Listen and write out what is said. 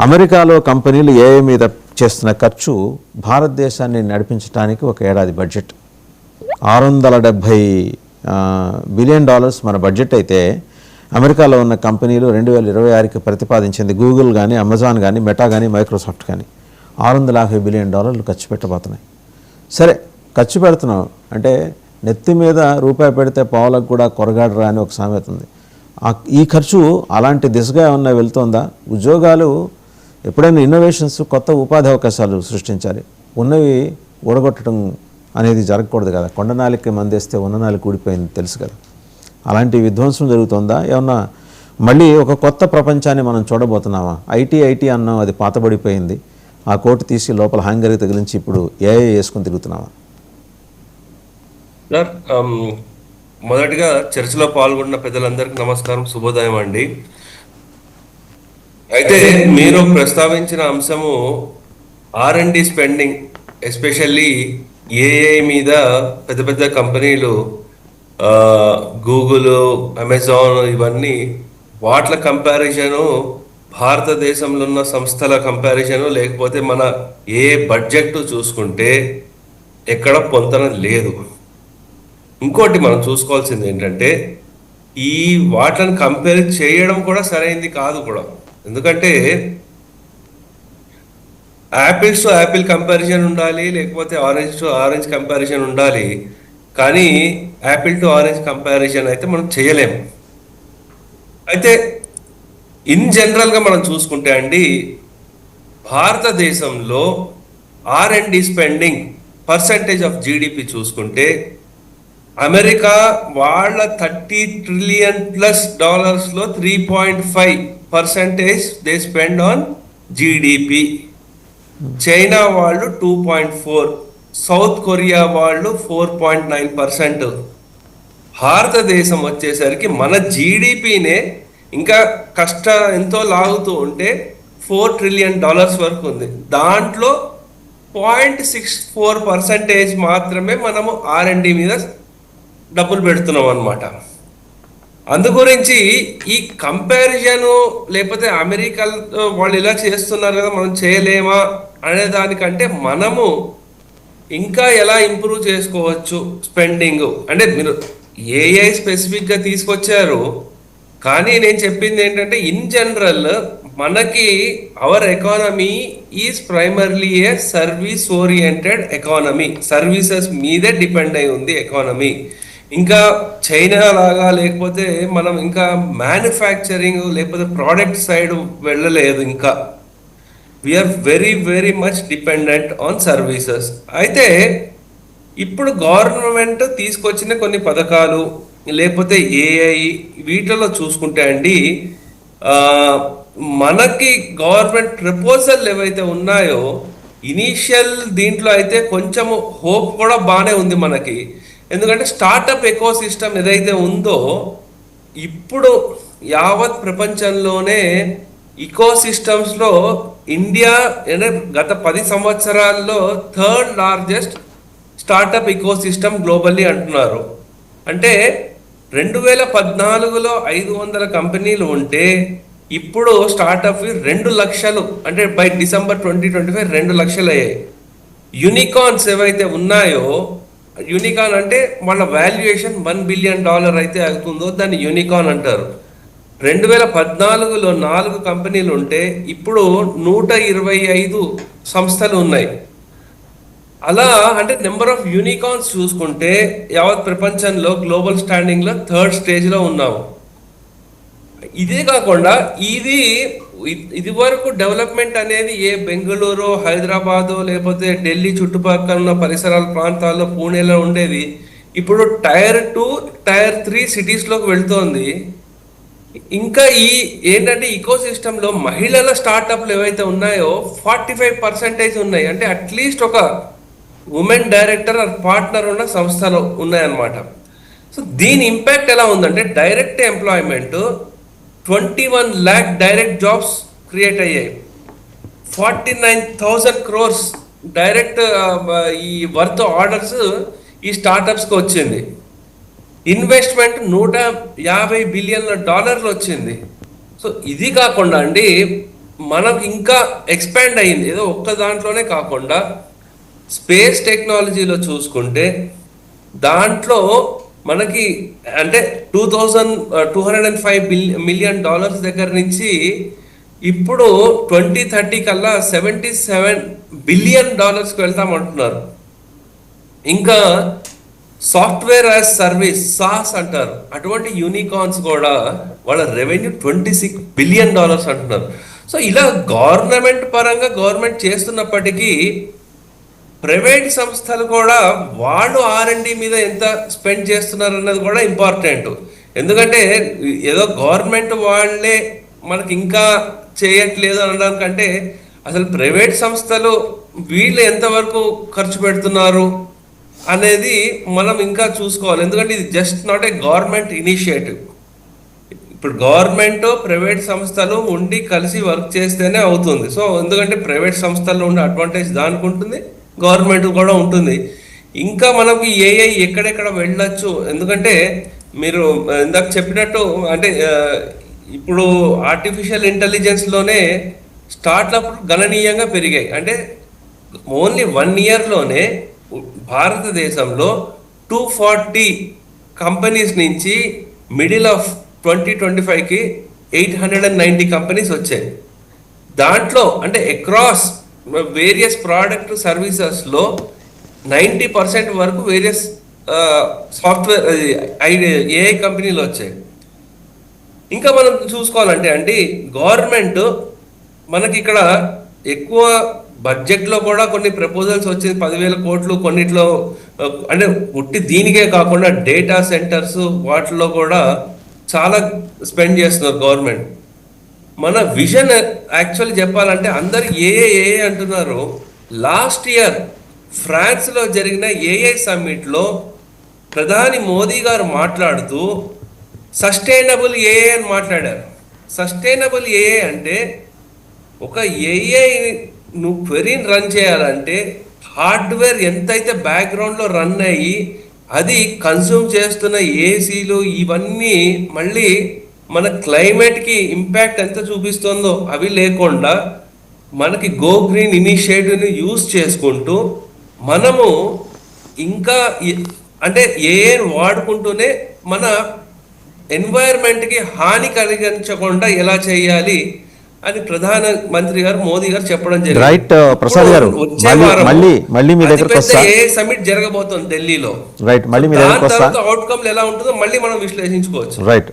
అమెరికాలో కంపెనీలు ఏఐ మీద చేస్తున్న ఖర్చు భారతదేశాన్ని నడిపించడానికి ఒక ఏడాది బడ్జెట్. ఆరు వందల డెబ్భై బిలియన్ డాలర్స్ మన బడ్జెట్ అయితే అమెరికాలో ఉన్న కంపెనీలు రెండు వేల ఇరవై ఆరుకి ప్రతిపాదించింది గూగుల్ కానీ అమెజాన్ కానీ మెటా కానీ మైక్రోసాఫ్ట్ కానీ ఆరు వందల యాభై బిలియన్ డాలర్లు ఖర్చు పెట్టబోతున్నాయి. సరే ఖర్చు పెడుతున్నాం. అంటే నెత్తి మీద రూపాయి పెడితే పావులకు కూడా కొరగాడరా అని ఒక సామెత ఉంది. ఆ- ఈ ఖర్చు అలాంటి దిశగా ఏమన్నా వెళ్తుందా? ఉద్యోగాలు ఎప్పుడైనా ఇన్నోవేషన్స్ కొత్త ఉపాధి అవకాశాలు సృష్టించాలి. ఉన్నవి ఊడగొట్టడం అనేది జరగకూడదు కదా. కొండనాలికి మందేస్తే ఉన్ననాలికి ఊడిపోయింది తెలుసు కదా. అలాంటి విధ్వంసం జరుగుతుందా? ఏమన్నా మళ్ళీ ఒక కొత్త ప్రపంచాన్ని మనం చూడబోతున్నామా? ఐటీ ఐటీ అన్నాం అది పాతబడిపోయింది. ఆ కోటు తీసి లోపల హ్యాంగర్కి తగిలించి ఇప్పుడు ఏఐ వేసుకుని తిరుగుతున్నామా మొదటిగా చర్చలో పాల్గొన్న పెద్దలందరికీ నమస్కారం శుభోదయం అండి. అయితే మీరు ప్రస్తావించిన అంశము R and D spending especially AI మీద పెద్ద పెద్ద కంపెనీలు గూగుల్ అమెజాన్ ఇవన్నీ వాట్ల కంపారిజను భారతదేశంలో ఉన్న సంస్థల కంపారిజను లేకపోతే మన ఏ బడ్జెట్ చూసుకుంటే ఎక్కడ పొంతన లేదు. ఇంకోటి మనం చూసుకోవాల్సింది ఏంటంటే ఈ వాటిని కంపేర్ చేయడం కూడా సరైంది కాదు కూడా. ఎందుకంటే యాపిల్స్ టు యాపిల్ కంపారిజన్ ఉండాలి లేకపోతే ఆరెంజ్ టు ఆరెంజ్ కంపారిజన్ ఉండాలి. కానీ యాపిల్ టు ఆరెంజ్ కంపారిజన్ అయితే మనం చేయలేము అయితే ఇన్ జనరల్గా మనం చూసుకుంటే అండి భారతదేశంలో R and D spending percentage of GDP చూసుకుంటే అమెరికా వాళ్ళ thirty trillion plus డాలర్స్లో three point five percentage they spend on GDP China వాళ్ళు two point four South Korea వాళ్ళు ఫోర్ పాయింట్ నైన్ పర్సెంట్ భారతదేశం వచ్చేసరికి మన జీడిపినే ఇంకా కష్ట ఎంతో లాగుతూ ఉంటే ఫోర్ ట్రిలియన్ డాలర్స్ వరకు ఉంది. దాంట్లో పాయింట్ సిక్స్ ఫోర్ పర్సెంటేజ్ మాత్రమే మనము ఆర్ అండ్ మీద డబ్బులు పెడుతున్నాం అనమాట అందు గురించి ఈ కంపారిజన్ లేకపోతే అమెరికా వాళ్ళు ఇలా చేస్తున్నారు కదా మనం చేయలేమా అనే దానికంటే మనము ఇంకా ఎలా ఇంప్రూవ్ చేసుకోవచ్చు స్పెండింగ్? అంటే మీరు ఏఐ స్పెసిఫిక్గా తీసుకొచ్చారు కానీ నేను చెప్పింది ఏంటంటే ఇన్ జనరల్ మనకి our economy is primarily a service oriented economy services మీదే డిపెండ్ అయి ఉంది ఎకానమీ ఇంకా చైనా లాగా లేకపోతే మనం ఇంకా మ్యానుఫ్యాక్చరింగ్ లేకపోతే ప్రోడక్ట్ సైడ్ వెళ్ళలేదు ఇంకా. We're very very much dependent on services అయితే ఇప్పుడు గవర్నమెంట్ తీసుకొచ్చిన కొన్ని పథకాలు లేకపోతే ఏఐ వీటిలో చూసుకుంటే అండి మనకి గవర్నమెంట్ ప్రపోజల్ ఏవైతే ఉన్నాయో ఇనీషియల్ దీంట్లో అయితే కొంచెము హోప్ కూడా బాగానే ఉంది మనకి. ఎందుకంటే స్టార్టప్ ఎకో సిస్టమ్ ఏదైతే ఉందో ఇప్పుడు యావత్ ప్రపంచంలోనే ఇకో సిస్టమ్స్లో ఇండియా అంటే గత పది సంవత్సరాల్లో third largest startup ecosystem globally అంటున్నారు. అంటే రెండు వేల పద్నాలుగులో ఐదు వందల కంపెనీలు ఉంటే ఇప్పుడు స్టార్టప్ రెండు లక్షలు. అంటే by December twenty twenty five రెండు లక్షలు అయ్యాయి యూనికాన్స్ ఏవైతే ఉన్నాయో యూనికాన్ అంటే వాళ్ళ వాల్యుయేషన్ వన్ బిలియన్ డాలర్ అయితే అవుతుందో దాన్ని యూనికాన్ అంటారు. రెండు వేల పద్నాలుగులో నాలుగు కంపెనీలు ఉంటే ఇప్పుడు నూట ఇరవై ఐదు సంస్థలు ఉన్నాయి. అలా అంటే నెంబర్ ఆఫ్ యూనికాన్స్ చూసుకుంటే యావత్ ప్రపంచంలో గ్లోబల్ స్టాండింగ్లో థర్డ్ స్టేజ్లో ఉన్నాము ఇదే కాకుండా ఇది ఇది వరకు డెవలప్మెంట్ అనేది ఏ బెంగళూరు హైదరాబాదు లేకపోతే ఢిల్లీ చుట్టుపక్కల ఉన్న పరిసరాల ప్రాంతాల్లో పూణేలో ఉండేది. ఇప్పుడు టైర్ టూ టైర్ త్రీ సిటీస్లోకి వెళ్తోంది. ఇంకా ఈ ఏంటంటే ఈకో సిస్టంలో మహిళల స్టార్టప్లు ఏవైతే ఉన్నాయో ఫార్టీ ఫైవ్ పర్సెంటేజ్ ఉన్నాయి. అంటే అట్లీస్ట్ ఒక ఉమెన్ డైరెక్టర్ ఆర్ పార్ట్నర్ ఉన్న సంస్థలు ఉన్నాయన్నమాట. సో దీని ఇంపాక్ట్ ఎలా ఉందంటే direct employment twenty one lakh direct jobs create అయ్యాయి forty nine thousand crores direct ఈ వర్త్ ఆర్డర్స్ ఈ స్టార్టప్స్కి వచ్చింది. ఇన్వెస్ట్మెంట్ నూట యాభై బిలియన్ల డాలర్లు వచ్చింది. సో ఇది కాకుండా అండి మనకు ఇంకా ఎక్స్పాండ్ అయింది. ఏదో ఒక్క దాంట్లోనే కాకుండా స్పేస్ టెక్నాలజీలో చూసుకుంటే దాంట్లో మనకి అంటే two thousand two hundred and five million dollars దగ్గర నుంచి ఇప్పుడు ట్వంటీ థర్టీ కల్లా సెవెంటీ సెవెన్ బిలియన్ డాలర్స్కి వెళ్తామంటున్నారు ఇంకా సాఫ్ట్వేర్ యాజ్ సర్వీస్ సాస్ అంటారు. అటువంటి యూనికార్న్స్ కూడా వాళ్ళ revenue twenty six billion dollars అంటున్నారు. సో ఇలా గవర్నమెంట్ పరంగా గవర్నమెంట్ చేస్తున్నప్పటికీ ప్రైవేట్ సంస్థలు కూడా వాళ్ళు ఆర్ మీద ఎంత స్పెండ్ చేస్తున్నారు అన్నది కూడా ఇంపార్టెంట్. ఎందుకంటే ఏదో గవర్నమెంట్ వాళ్ళే మనకి ఇంకా చేయట్లేదు అనడానికంటే అసలు ప్రైవేట్ సంస్థలు వీళ్ళు ఎంతవరకు ఖర్చు పెడుతున్నారు అనేది మనం ఇంకా చూసుకోవాలి. ఎందుకంటే ఇది just not a government initiative ఇప్పుడు గవర్నమెంట్ ప్రైవేట్ సంస్థలు ఉండి కలిసి వర్క్ చేస్తేనే అవుతుంది. సో ఎందుకంటే ప్రైవేట్ సంస్థల్లో ఉండే అడ్వాంటేజ్ దానికి ఉంటుంది గవర్నమెంట్ కూడా ఉంటుంది. ఇంకా మనకి ఏఐ ఎక్కడెక్కడ వెళ్ళొచ్చు? ఎందుకంటే మీరు ఇందాక చెప్పినట్టు అంటే ఇప్పుడు ఆర్టిఫిషియల్ ఇంటెలిజెన్స్లోనే స్టార్ట్అప్ గణనీయంగా పెరిగాయి. అంటే ఓన్లీ వన్ ఇయర్లోనే భారతదేశంలో టూ ఫార్టీ కంపెనీస్ నుంచి మిడిల్ ఆఫ్ ట్వంటీ ట్వంటీ ఫైవ్కి eight hundred and ninety companies వచ్చాయి. దాంట్లో అంటే అక్రాస్ వేరియస్ ప్రోడక్ట్ సర్వీసెస్లో నైంటీ పర్సెంట్ వరకు వేరియస్ సాఫ్ట్వేర్ ఏఐ కంపెనీలు వచ్చాయి. ఇంకా మనం చూసుకోవాలంటే అండి గవర్నమెంట్ మనకి ఇక్కడ ఎక్కువ బడ్జెట్లో కూడా కొన్ని ప్రపోజల్స్ వచ్చింది పదివేల కోట్లు కొన్నిట్లో అంటే ఉట్టి దీనికే కాకుండా డేటా సెంటర్స్ వాటిలో కూడా చాలా స్పెండ్ చేస్తున్నారు గవర్నమెంట్. మన విజన్ యాక్చువల్ చెప్పాలంటే అందరు ఏఏ ఏఏ అంటున్నారు లాస్ట్ ఇయర్ ఫ్రాన్స్లో జరిగిన ఏఐ సమ్మిట్లో ప్రధాని మోదీ గారు మాట్లాడుతూ సస్టైనబుల్ ఏఏ అని మాట్లాడారు. సస్టైనబుల్ ఏఏ అంటే ఒక ఏఐ నువ్వు క్వెరీని రన్ చేయాలంటే హార్డ్వేర్ ఎంతైతే బ్యాక్గ్రౌండ్లో రన్ అయ్యి అది కన్స్యూమ్ చేస్తున్న ఏసీలు ఇవన్నీ మళ్ళీ మన క్లైమేట్కి ఇంపాక్ట్ ఎంత చూపిస్తుందో అవి లేకుండా మనకి గో గ్రీన్ ఇనిషియేటివ్ని యూజ్ చేసుకుంటూ మనము ఇంకా అంటే ఏ వాడుకుంటూనే మన ఎన్వైరన్మెంట్కి హాని కలిగించకుండా ఎలా చేయాలి అని ప్రధాన మంత్రి గారు మోదీ గారు చెప్పడం జరిగింది. Right, uh, ప్రసాద్ గారు. మళ్ళీ- మీ. ఏ సమిట్ జరగబోతోంది ఢిల్లీలో? రైట్ మళ్ళీ మీ అవుట్కమ్ ఎలా ఉంటుందో మళ్ళీ మనం విశ్లేషించుకోవచ్చు. రైట్